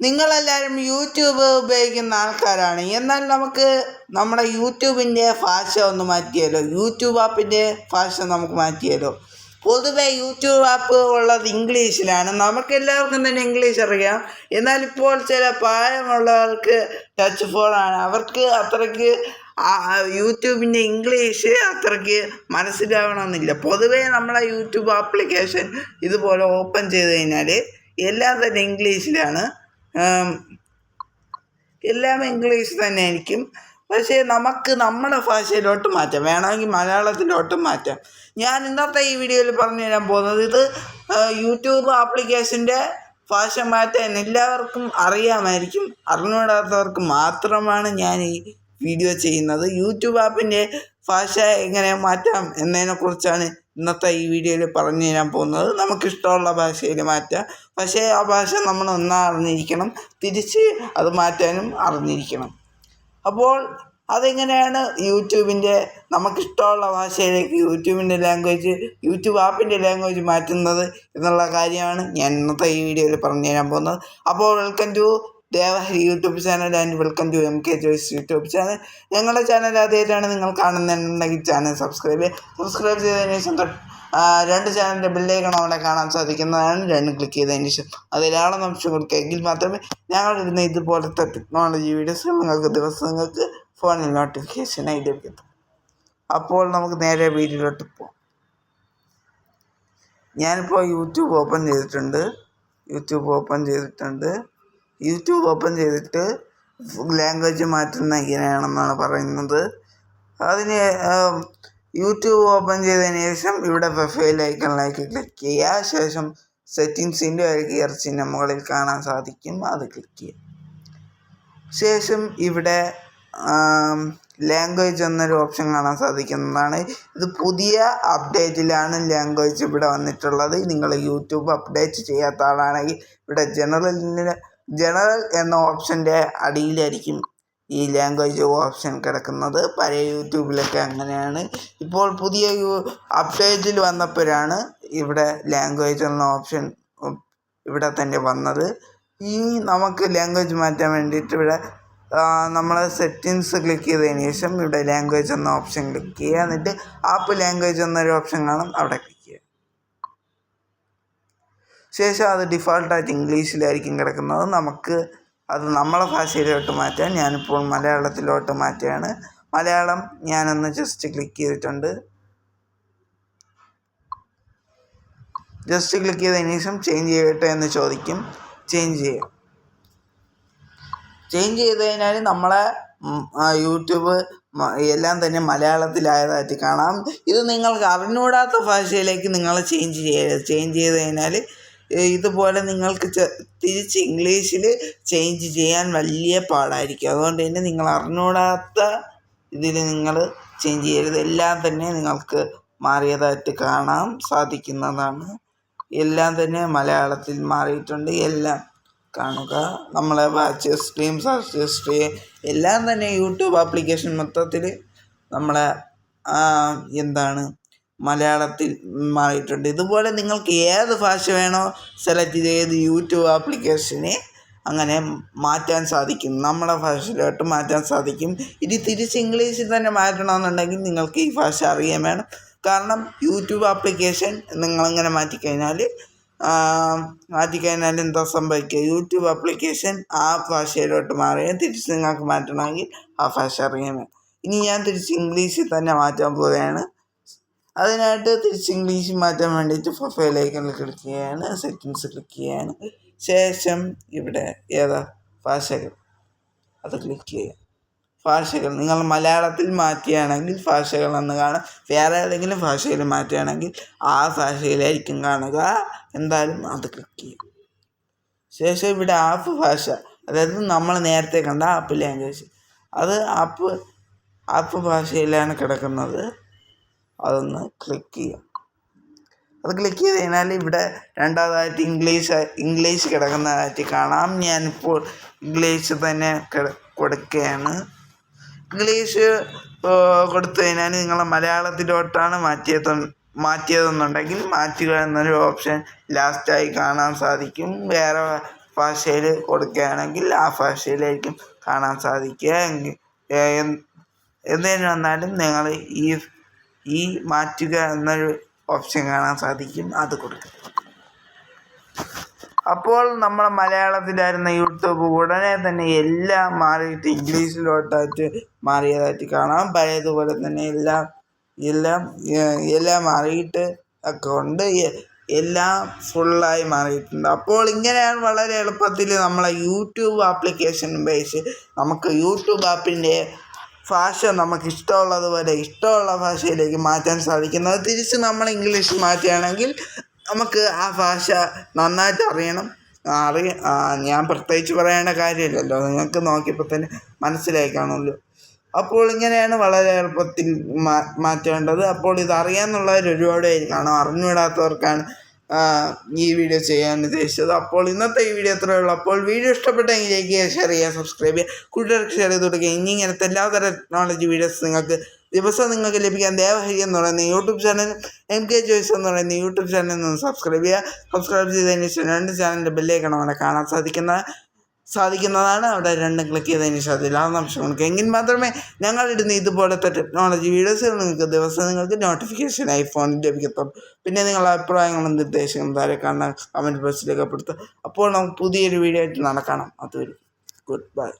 നിങ്ങളെല്ലാവരും യൂട്യൂബ് ഉപയോഗിക്കുന്ന ആൾക്കാരാണ്. എന്നാൽ നമുക്ക് നമ്മുടെ യൂട്യൂബിന്റെ ഭാഷ ഒന്ന് മാറ്റിയാലോ? യൂട്യൂബ് ആപ്പിന്റെ ഭാഷ നമുക്ക് മാറ്റിയാലോ? പൊതുവെ യൂട്യൂബ് ആപ്പ് ഉള്ളത് ഇംഗ്ലീഷിലാണ്. നമുക്കെല്ലാവർക്കും തന്നെ ഇംഗ്ലീഷ് അറിയാം. എന്നാൽ ഇപ്പോൾ ചില പ്രായമുള്ളവർക്ക് ടച്ച് ഫോണാണ്. അവർക്ക് അത്രയ്ക്ക് യൂട്യൂബിന്റെ ഇംഗ്ലീഷ് അത്രയ്ക്ക് മനസ്സിലാവണമെന്നില്ല. പൊതുവേ നമ്മളെ യൂട്യൂബ് ആപ്ലിക്കേഷൻ ഇതുപോലെ ഓപ്പൺ ചെയ്ത് കഴിഞ്ഞാൽ എല്ലാം തന്നെ ഇംഗ്ലീഷിലാണ്. എല്ലാം ഇംഗ്ലീഷ് തന്നെ ആയിരിക്കും. പക്ഷേ നമുക്ക് നമ്മുടെ ഭാഷയിലോട്ട് മാറ്റാം. വേണമെങ്കിൽ മലയാളത്തിലോട്ടും മാറ്റാം. ഞാൻ ഇന്നത്തെ ഈ വീഡിയോയിൽ പറഞ്ഞു തരാൻ പോകുന്നത് ഇത് യൂട്യൂബ് ആപ്ലിക്കേഷന്റെ ഭാഷ മാറ്റാൻ എല്ലാവർക്കും അറിയാമായിരിക്കും. അറിഞ്ഞുകൂടാത്തവർക്ക് മാത്രമാണ് ഞാൻ ഈ വീഡിയോ ചെയ്യുന്നത്. യൂട്യൂബ് ആപ്പിന്റെ ഭാഷ എങ്ങനെ മാറ്റാം എന്നതിനെക്കുറിച്ചാണ് ഇന്നത്തെ ഈ വീഡിയോയിൽ പറഞ്ഞു തരാൻ പോകുന്നത്. നമുക്കിഷ്ടമുള്ള ഭാഷയിൽ മാറ്റാം. പക്ഷേ ആ ഭാഷ നമ്മൾ ഒന്നാ അറിഞ്ഞിരിക്കണം. തിരിച്ച് അത് മാറ്റാനും അറിഞ്ഞിരിക്കണം. അപ്പോൾ അതെങ്ങനെയാണ് യൂട്യൂബിന്റെ നമുക്കിഷ്ടമുള്ള ഭാഷയിലേക്ക് യൂട്യൂബിന്റെ ലാംഗ്വേജ് യൂട്യൂബ് ആപ്പിന്റെ ലാംഗ്വേജ് മാറ്റുന്നത് എന്നുള്ള കാര്യമാണ് ഞാൻ ഇന്നത്തെ ഈ വീഡിയോയിൽ പറഞ്ഞു തരാൻ പോകുന്നത്. അപ്പോൾ welcome to Devahari YouTube channel and welcome to M K Joys YouTube channel. ഞങ്ങളുടെ ചാനൽ ആദ്യമായിട്ടാണ് നിങ്ങൾ കാണുന്നുണ്ടെങ്കിൽ ചാനൽ സബ്സ്ക്രൈബ് ചെയ്യുക സബ്സ്ക്രൈബ് ചെയ്തതിന് ശേഷം രണ്ട് ചാനലിന്റെ ബില്ലേക്കണം അവിടെ കാണാൻ സാധിക്കുന്നതാണ്. രണ്ട് ക്ലിക്ക് ചെയ്തതിന് ശേഷം അതിലാളം നമുക്ക് കൊടുക്കുക. എങ്കിൽ മാത്രമേ ഞങ്ങളിടുന്ന ഇതുപോലത്തെ ടെക്നോളജി വീഡിയോസ് നിങ്ങൾക്ക് ദിവസങ്ങൾക്ക് ഫോണിൽ നോട്ടിഫിക്കേഷനായി ലഭിക്കും അപ്പോൾ നമുക്ക് നേരെ വീഡിയോയിലോട്ട് പോകാം ഞാനിപ്പോൾ യൂട്യൂബ് ഓപ്പൺ ചെയ്തിട്ടുണ്ട്. യൂട്യൂബ് ഓപ്പൺ ചെയ്തിട്ടുണ്ട്. യൂട്യൂബ് ഓപ്പൺ ചെയ്തിട്ട് ലാംഗ്വേജ് മാറ്റുന്ന എങ്ങനെയാണെന്നാണ് പറയുന്നത്. അതിന് യൂട്യൂബ് ഓപ്പൺ ചെയ്തതിന് ശേഷം ഇവിടെ പ്രൊഫൈൽ ഐക്കണിലേക്ക് ക്ലിക്ക് ചെയ്യുക. ശേഷം സെറ്റിങ്സിന്റെ ഒരു ഗിയർ ചിഹ്നം മുകളിൽ കാണാൻ സാധിക്കും. അത് ക്ലിക്ക് ചെയ്യുക. ശേഷം ഇവിടെ ലാംഗ്വേജ് എന്നൊരു ഓപ്ഷൻ കാണാൻ സാധിക്കുന്നതാണ്. ഇത് പുതിയ അപ്ഡേറ്റിലാണ് ലാംഗ്വേജ് ഇവിടെ വന്നിട്ടുള്ളത്. നിങ്ങൾ യൂട്യൂബ് അപ്ഡേറ്റ് ചെയ്യാത്ത ആളാണെങ്കിൽ ഇവിടെ ജനറലിന് ജനറൽ എന്ന ഓപ്ഷന്റെ അടിയിലായിരിക്കും ഈ ലാംഗ്വേജ് ഓപ്ഷൻ കിടക്കുന്നത്. പഴയ യൂട്യൂബിലൊക്കെ അങ്ങനെയാണ്. ഇപ്പോൾ പുതിയ അപ്ഡേറ്റിൽ വന്നപ്പോഴാണ് ഇവിടെ ലാംഗ്വേജ് എന്ന ഓപ്ഷൻ ഇവിടെ തന്നെ വന്നത്. ഈ നമുക്ക് ലാംഗ്വേജ് മാറ്റാൻ വേണ്ടിയിട്ട് ഇവിടെ നമ്മൾ സെറ്റിങ്സ് ക്ലിക്ക് ചെയ്തതിന് ശേഷം ഇവിടെ ലാംഗ്വേജ് എന്ന ഓപ്ഷൻ ക്ലിക്ക് ചെയ്യുക. എന്നിട്ട് ആപ്പ് ലാംഗ്വേജ് എന്നൊരു ഓപ്ഷൻ കാണും. അവിടെ ശേഷം അത് ഡിഫോൾട്ടായിട്ട് ഇംഗ്ലീഷിലായിരിക്കും കിടക്കുന്നത്. നമുക്ക് അത് നമ്മളെ ഭാഷയിലോട്ട് മാറ്റാൻ ഞാനിപ്പോൾ മലയാളത്തിലോട്ട് മാറ്റുകയാണ്. മലയാളം ഞാനൊന്ന് ജസ്റ്റ് ക്ലിക്ക് ചെയ്തിട്ടുണ്ട്. ജസ്റ്റ് ക്ലിക്ക് ചെയ്തതിന് ശേഷം ചേഞ്ച് ചെയ്യട്ടെ എന്ന് ചോദിക്കും. ചേഞ്ച് ചെയ്യും. ചേഞ്ച് ചെയ്ത് കഴിഞ്ഞാൽ നമ്മളെ യൂട്യൂബ് എല്ലാം തന്നെ മലയാളത്തിലായതായിട്ട് കാണാം. ഇത് നിങ്ങൾക്ക് അറിഞ്ഞുകൂടാത്ത ഭാഷയിലേക്ക് നിങ്ങൾ ചേഞ്ച് ചെയ്യുക ചേഞ്ച് ചെയ്ത് കഴിഞ്ഞാൽ ഇതുപോലെ നിങ്ങൾക്ക് തിരിച്ച് ഇംഗ്ലീഷിൽ ചേഞ്ച് ചെയ്യാൻ വലിയ പാടായിരിക്കും. അതുകൊണ്ട് തന്നെ നിങ്ങൾ അറിഞ്ഞുകൂടാത്ത ഇതിൽ നിങ്ങൾ ചേഞ്ച് ചെയ്യരുത്. എല്ലാം തന്നെ നിങ്ങൾക്ക് മാറിയതായിട്ട് കാണാൻ സാധിക്കുന്നതാണ്. എല്ലാം തന്നെ മലയാളത്തിൽ മാറിയിട്ടുണ്ട്. എല്ലാം കാണുക. നമ്മളെ വാച്ച് സ്ട്രീം സെർച്ച് ഹിസ്റ്ററിയും എല്ലാം തന്നെ യൂട്യൂബ് ആപ്ലിക്കേഷൻ മൊത്തത്തിൽ നമ്മളെ എന്താണ് മലയാളത്തിൽ മാറിയിട്ടുണ്ട്. ഇതുപോലെ നിങ്ങൾക്ക് ഏത് ഭാഷ വേണോ സെലക്ട് ചെയ്ത് യൂട്യൂബ് ആപ്ലിക്കേഷനെ അങ്ങനെ മാറ്റാൻ സാധിക്കും. നമ്മുടെ ഭാഷയിലോട്ട് മാറ്റാൻ സാധിക്കും. ഇനി തിരിച്ച് ഇംഗ്ലീഷിൽ തന്നെ മാറ്റണമെന്നുണ്ടെങ്കിൽ നിങ്ങൾക്ക് ഈ ഭാഷ അറിയാൻ വേണം. കാരണം യൂട്യൂബ് ആപ്ലിക്കേഷൻ നിങ്ങളിങ്ങനെ മാറ്റിക്കഴിഞ്ഞാൽ മാറ്റിക്കഴിഞ്ഞാൽ എന്താ സംഭവിക്കുക? യൂട്യൂബ് ആപ്ലിക്കേഷൻ ആ ഭാഷയിലോട്ട് മാറുകയും തിരിച്ച് നിങ്ങൾക്ക് മാറ്റണമെങ്കിൽ ആ ഭാഷ അറിയാൻ വേണം. ഇനി ഞാൻ തിരിച്ച് ഇംഗ്ലീഷിൽ തന്നെ മാറ്റാൻ പോവുകയാണ്. അതിനായിട്ട് തിരിച്ച് ഇംഗ്ലീഷ് മാറ്റാൻ വേണ്ടിയിട്ട് പ്രൊഫൈൽ ഐക്കണിൽ ക്ലിക്ക് ചെയ്യാണ് സെറ്റിങ്സ് ക്ലിക്ക് ചെയ്യാണ്. ശേഷം ഇവിടെ ഏതാ? ഭാഷകൾ. അത് ക്ലിക്ക് ചെയ്യുക ഭാഷകൾ. നിങ്ങൾ മലയാളത്തിൽ മാറ്റുകയാണെങ്കിൽ ഭാഷകൾ എന്ന് കാണാം. വേറെ ഏതെങ്കിലും ഭാഷയിൽ മാറ്റുകയാണെങ്കിൽ ആ ഭാഷയിലായിരിക്കും കാണുക. എന്തായാലും അത് ക്ലിക്ക് ചെയ്യും. ശേഷം ഇവിടെ ആപ്പ് ഭാഷ. അതായത് നമ്മൾ നേരത്തെ കണ്ട ആപ്പ് ലാംഗ്വേജ് അത് ആപ്പ് ആപ്പ് ഭാഷയിലാണ് കിടക്കുന്നത്. അതൊന്ന് ക്ലിക്ക് ചെയ്യാം. അത് ക്ലിക്ക് ചെയ്ത് കഴിഞ്ഞാൽ ഇവിടെ രണ്ടാമതായിട്ട് ഇംഗ്ലീഷ് ഇംഗ്ലീഷ് കിടക്കുന്നതായിട്ട് കാണാം. ഞാനിപ്പോൾ ഇംഗ്ലീഷ് തന്നെ കൊടുക്കുകയാണ്. ഇംഗ്ലീഷ് കൊടുത്തു കഴിഞ്ഞാൽ നിങ്ങൾ മലയാളത്തിലോട്ടാണ് മാറ്റിയത് മാറ്റിയതെന്നുണ്ടെങ്കിൽ മാറ്റുക എന്നൊരു ഓപ്ഷൻ ലാസ്റ്റായി കാണാൻ സാധിക്കും. വേറെ ഭാഷയിൽ കൊടുക്കുകയാണെങ്കിൽ ആ ഭാഷയിലായിരിക്കും കാണാൻ സാധിക്കുക. എന്തിനു വന്നാലും നിങ്ങൾ ഈ ഈ മാറ്റുക എന്നൊരു ഓപ്ഷൻ കാണാൻ സാധിക്കും അത് കൊടുക്കുക അപ്പോൾ നമ്മളെ മലയാളത്തിലായിരുന്ന യൂട്യൂബ് ഉടനെ തന്നെ എല്ലാം മാറിയിട്ട് ഇംഗ്ലീഷിലോട്ടായിട്ട് മാറിയതായിട്ട് കാണാം. പഴയതുപോലെ തന്നെ എല്ലാം എല്ലാം എല്ലാം മാറിയിട്ട് ഒക്കെ ഉണ്ട്. എല്ലാം ഫുള്ളായി മാറിയിട്ടുണ്ട്. അപ്പോൾ ഇങ്ങനെയാണ് വളരെ എളുപ്പത്തിൽ നമ്മളെ യൂട്യൂബ് ആപ്ലിക്കേഷൻ ബേസ് നമുക്ക് യൂട്യൂബ് ആപ്പിന്റെ ഭാഷ നമുക്ക് ഇഷ്ടമുള്ളതുപോലെ ഇഷ്ടമുള്ള ഭാഷയിലേക്ക് മാറ്റാൻ സാധിക്കുന്നത് തിരിച്ച് നമ്മൾ ഇംഗ്ലീഷ് മാറ്റുകയാണെങ്കിൽ നമുക്ക് ആ ഭാഷ നന്നായിട്ട് അറിയണം. അറി ആ, ഞാൻ പ്രത്യേകിച്ച് പറയേണ്ട കാര്യമില്ലല്ലോ. നിങ്ങൾക്ക് നോക്കിയപ്പോൾ തന്നെ മനസ്സിലായി അപ്പോൾ ഇങ്ങനെയാണ് വളരെ എളുപ്പത്തിൽ മാറ്റേണ്ടത്. അപ്പോൾ ഇത് അറിയാമെന്നുള്ളവർ ഒരുപാട് പേര് കാണും. അറിഞ്ഞുവിടാത്തവർക്കാണ് ഈ വീഡിയോ ചെയ്യാൻ ഉദ്ദേശിച്ചത്. അപ്പോൾ ഇന്നത്തെ ഈ വീഡിയോ അത്രയേ ഉള്ളൂ. അപ്പോൾ വീഡിയോ ഇഷ്ടപ്പെട്ടെങ്കിൽ ലൈക്ക് ചെയ്യുക ഷെയർ ചെയ്യുക സബ്സ്ക്രൈബ് ചെയ്യുക കൂട്ടുകാർക്ക് ഷെയർ ചെയ്ത് കൊടുക്കുക. ഇനി ഇങ്ങനത്തെ എല്ലാതരം ടെക്നോളജി വീഡിയോസ് നിങ്ങൾക്ക് ദിവസം നിങ്ങൾക്ക് ലഭിക്കാൻ ദേവഹരി എന്ന് പറയുന്ന YouTube channel M K Joys എന്ന് പറയുന്ന യൂട്യൂബ് ചാനലിൽ നിന്ന് സബ്സ്ക്രൈബ് ചെയ്യുക. സബ്സ്ക്രൈബ് ചെയ്തതിന് ശേഷം രണ്ട് ചാനലിന്റെ ബെല്ലേക്കാണ് അവിടെ കാണാൻ സാധിക്കുന്ന സാധിക്കുന്നതാണ്. അവിടെ രണ്ടും ക്ലിക്ക് ചെയ്തതിന് ശേഷം കൊടുക്കുക എങ്കിൽ മാത്രമേ ഞങ്ങളിടുന്ന ഇതുപോലത്തെ ടെക്നോളജി വീഡിയോസുകൾ നിങ്ങൾക്ക് ദിവസം നിങ്ങൾക്ക് നോട്ടിഫിക്കേഷൻ ഐഫോണിൽ ലഭിക്കത്തുള്ളൂ. പിന്നെ നിങ്ങളുടെ അഭിപ്രായങ്ങളും നിർദ്ദേശങ്ങളും താഴെ കാണാൻ കമന്റ് ബോക്സിൽ രേഖപ്പെടുത്തുക. അപ്പോൾ നമുക്ക് പുതിയൊരു വീഡിയോ ആയിട്ട് നടക്കണം. അതുവരെ ഗുഡ് ബൈ